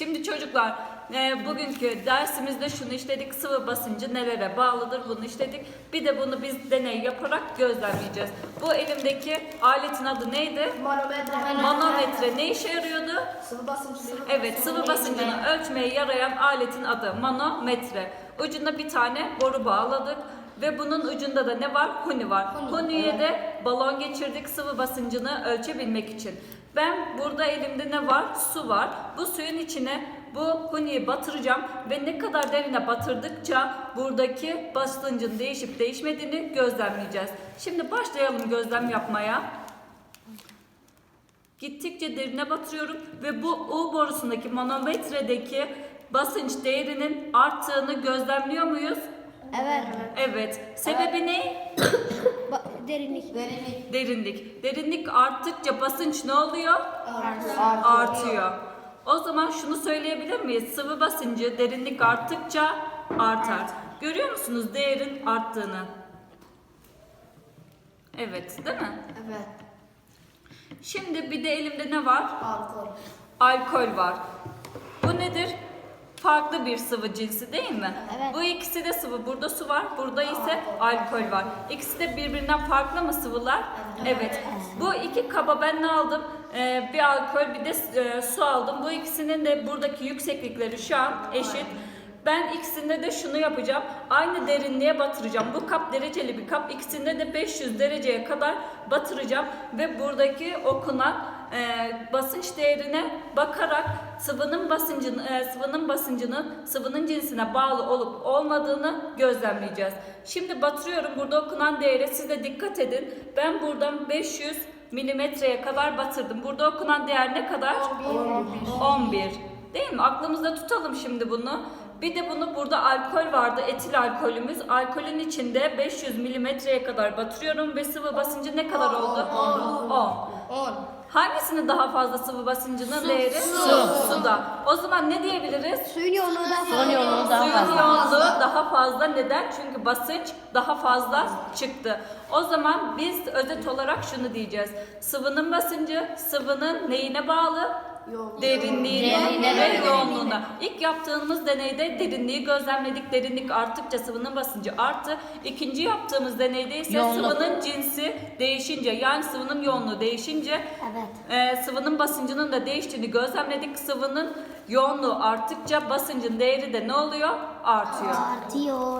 Şimdi çocuklar e, bugünkü dersimizde şunu işledik. Sıvı basıncı nelere bağlıdır bunu işledik. Bir de bunu biz deney yaparak gözlemleyeceğiz. Bu elimdeki aletin adı neydi? Manometre. Manometre ne işe yarıyordu? Sıvı basıncı. Evet, sıvı basıncını ölçmeye yarayan aletin adı manometre. Ucuna bir tane boru bağladık ve bunun ucunda da ne var? Huni var. Huniye de balon geçirdik sıvı basıncını ölçebilmek için. Ben burada elimde ne var? Su var. Bu suyun içine bu huniyi batıracağım ve ne kadar derine batırdıkça buradaki basıncın değişip değişmediğini gözlemleyeceğiz. Şimdi başlayalım gözlem yapmaya. Gittikçe derine batırıyorum ve bu U borusundaki manometredeki basınç değerinin arttığını gözlemliyor muyuz? Evet. Evet. Sebebi ne? Ba- derinlik. Derinlik. Derinlik. Derinlik arttıkça basınç ne oluyor? Artıyor. Artıyor. O zaman şunu söyleyebilir miyiz? Sıvı basıncı derinlik arttıkça artar. Görüyor musunuz değerin arttığını? Evet, değil mi? Evet. Şimdi bir de elimde ne var? Alkol. alkol var. Bu nedir? Farklı bir sıvı cinsi değil mi? Evet. Bu ikisi de sıvı. Burada su var, burada ise alkol var. İkisi de birbirinden farklı mı sıvılar? Evet. Bu iki kaba ben ne aldım? Ee, bir alkol bir de e, su aldım. Bu ikisinin de buradaki yükseklikleri şu an eşit. Ben ikisinde de şunu yapacağım. Aynı derinliğe batıracağım. Bu kap dereceli bir kap. İkisinde de 500 dereceye kadar batıracağım. Ve buradaki okunan e, basınç değerine bakarak sıvının basıncını, e, sıvının basıncının sıvının cinsine bağlı olup olmadığını gözlemleyeceğiz. Şimdi batırıyorum. Burada okunan değere siz de dikkat edin. Ben buradan 500 milimetreye kadar batırdım. Burada okunan değer ne kadar? 11. Değil mi? Aklımızda tutalım şimdi bunu. Bir de bunu burada alkol vardı, etil alkolümüz. Alkolün içinde 500 milimetreye kadar batırıyorum ve sıvı basıncı ne kadar oldu? 10. 10. Hangisinin daha fazla sıvı basıncının değeri? Su. Suda. O zaman ne diyebiliriz? Suyun yoğunluğu daha fazla. Son yoğunluğu daha Suyun fazla. yoğunluğu daha fazla. Neden? Çünkü basınç daha fazla çıktı. O zaman biz özet olarak şunu diyeceğiz. Sıvının basıncı sıvının neyine bağlı? Derinliğine Derinliğine ve ve yoğunluğuna. İlk yaptığımız deneyde derinliği gözlemledik. Derinlik arttıkça sıvının basıncı arttı. İkinci yaptığımız deneyde ise Yoğunluk. sıvının cinsi değişince yani sıvının yoğunluğu değişince Evet. e, sıvının basıncının da değiştiğini gözlemledik. Sıvının yoğunluğu arttıkça basıncın değeri de ne oluyor? Artıyor. Artıyor.